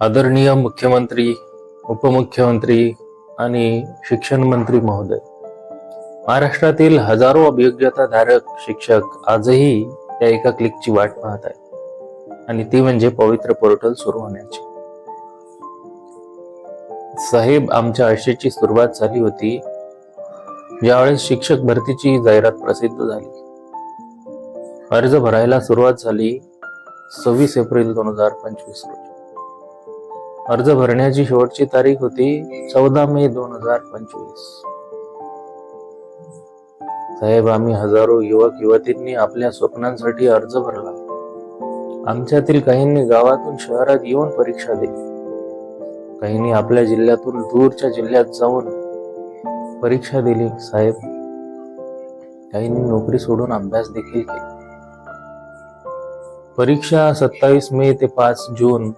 आदरणीय मुख्यमंत्री उपमुख्यमंत्री आणि शिक्षण मंत्री महोदय. महाराष्ट्रातील हजारो अभियोग्यताधारक शिक्षक आजही त्या एका क्लिकची वाट पाहत आहेत. आणि ती म्हणजे पवित्र पोर्टल सुरू होण्याची. साहेब आमच्या आशेची सुरुवात झाली होती. ज्यावेळेस शिक्षक भरतीची जाहिरात प्रसिद्ध झाली. अर्ज भरायला सुरुवात झाली सव्वीस एप्रिल दोन हजार पंचवीस रोजी. अर्ज भरण्याची शेवटची तारीख होती चौदा मे दोन हजार पंचवीस. साहेब आम्ही हजारो युवक युवतींनी आपल्या स्वप्नांसाठी अर्ज भरला. आमच्यातील काहींनी गावातून शहरात येऊन परीक्षा दिली. काहींनी आपल्या जिल्ह्यातून दूरच्या जिल्ह्यात जाऊन परीक्षा दिली. साहेब काहींनी नोकरी सोडून अभ्यास देखील केला. परीक्षा सत्तावीस मे ते पाच जून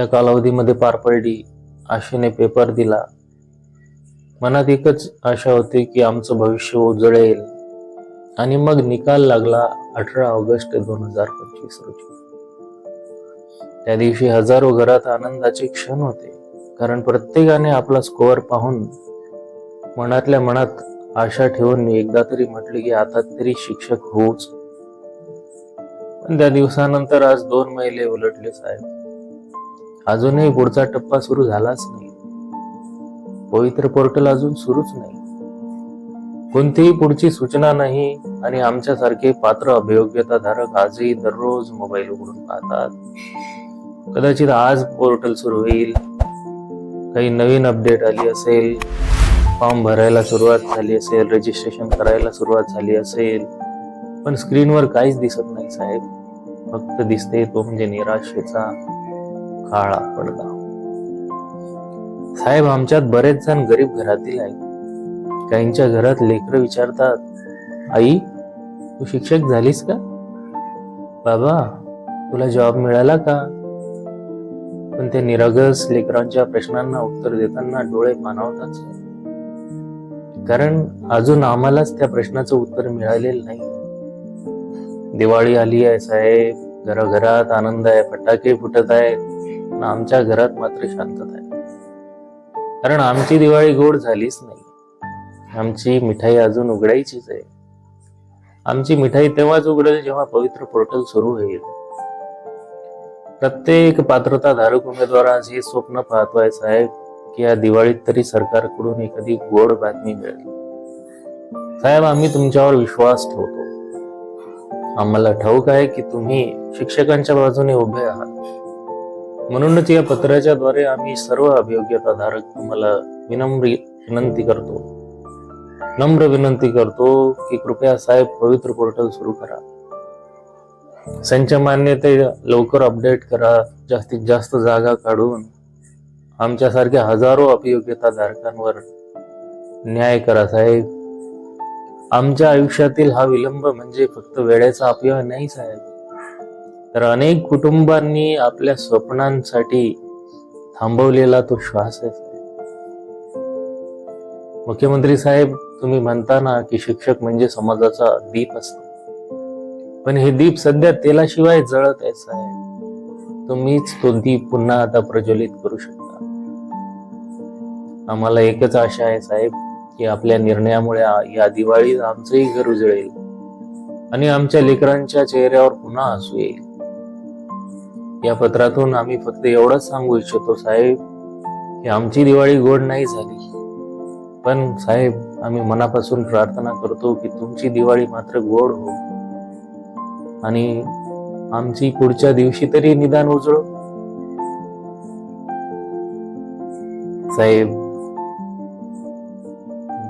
त्या कालावधीमध्ये पार पडली. आशेने पेपर दिला. मनात एकच आशा होती की आमचं भविष्य उजळेल. आणि मग निकाल लागला अठरा ऑगस्ट दोन हजार पंचवीस रोजी. त्या दिवशी हजारो घरात आनंदाचे क्षण होते. कारण प्रत्येकाने आपला स्कोअर पाहून मनातल्या मनात आशा ठेवून एकदा तरी म्हटले की आता तरी शिक्षक होऊच. पण त्या दिवसानंतर आज दोन महिने उलटले साहेब. अजूनही पुढचा टप्पा सुरू झालाच नाही. पवित्र पोर्टल अजून सुरूच नाही. कोणतीही पुढची सूचना नाही आणि आमच्यासारखे पात्र अभियोग्यताधारक आजही दररोज मोबाईल उघडून पाहतात. कदाचित आज पोर्टल सुरू होईल. काही नवीन अपडेट आली असेल. फॉर्म भरायला सुरुवात झाली असेल. रजिस्ट्रेशन करायला सुरुवात झाली असेल. पण स्क्रीनवर काहीच दिसत नाही साहेब. फक्त दिसते तो म्हणजे निराशेचा काळा पडदा. साहेब आमच्यात बरेच जण गरीब घरातील आहेत. काहींच्या घरात लेकर विचारतात आई तू शिक्षक झालीस का? बाबा तुला जॉब मिळाला का? पण ते निरागस लेकरांच्या प्रश्नांना उत्तर देताना डोळे मानवतात कारण अजून आम्हालाच त्या प्रश्नाचं उत्तर मिळालेलं नाही. दिवाळी आली आहे साहेब. घराघरात आनंद आहे फटाके फुटत आहेत. पण आमच्या घरात मात्र शांतता आहे. कारण आमची दिवाळी गोड झालीच नाही. आमची मिठाई अजून उघडायचीच आहे. आमची मिठाई तेव्हाच उघडेल जेव्हा पवित्र पोर्टल सुरू होईल. प्रत्येक पात्रताधारक उमेदवार आज हे स्वप्न पाहतोय साहेब की या दिवाळीत तरी सरकारकडून एखादी गोड बातमी मिळेल. साहेब आम्ही तुमच्यावर विश्वास ठेवतो. आम्हाला ठाऊक आहे की तुम्ही शिक्षकांच्या बाजूने उभे आहात. म्हणूनच या पत्राच्या द्वारे आम्ही सर्व अभियोग्यताधारक तुम्हाला विनम्र विनंती करतो. नम्र विनंती करतो की कृपया साहेब पवित्र पोर्टल सुरू करा. संच मान्यते लवकर अपडेट करा जास्तीत जास्त जागा काढून आमच्यासारख्या हजारो अभियोग्यताधारकांवर न्याय करा साहेब. आमच्या आयुष्यातील हा विलंब म्हणजे फक्त वेळेचा अपव्यय नाही साहेब. तर अनेक कुटुंबांनी आपल्या स्वप्नांसाठी थांबवलेला तो श्वास आहे. मुख्यमंत्री साहेब तुम्ही म्हणताना की शिक्षक म्हणजे समाजाचा दीप असतो. पण हे दीप सध्या तेलाशिवाय जळत आहे साहेब. तुम्हीच तो दीप पुन्हा आता प्रज्वलित करू शकता. आम्हाला एकच आशा आहे साहेब की आपल्या निर्णयामुळे या दिवाळीत आमचंही घर उजळेल आणि आमच्या लेकरांच्या चेहऱ्यावर पुन्हा हसू येईल. या पत्रातून आम्ही फक्त एवढंच सांगू इच्छितो साहेब की आमची दिवाळी गोड नाही झाली. पण साहेब आम्ही मनापासून प्रार्थना करतो की तुमची दिवाळी मात्र गोड हो. आणि आमची पुढच्या दिवशी तरी निदान उजळो. साहेब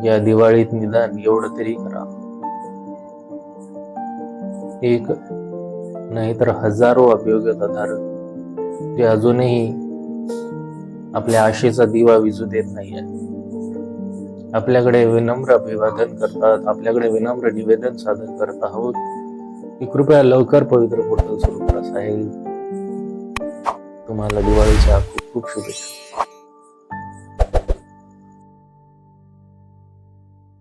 या दिवाळीत निदान एवढं तरी करा. एक नाहीतर हजारो अभियोग्यताधारक जे अजूनही आपल्या आशेचा दिवा विजू देत नाहीये. आपल्याकडे विनम्र अभिवादन करतात आपल्याकडे विनम्र निवेदन सादर करत आहोत की कृपया लवकर पवित्र पोर्टल सुरू करा साहेब. तुम्हाला दिवाळीच्या खूप खूप शुभेच्छा.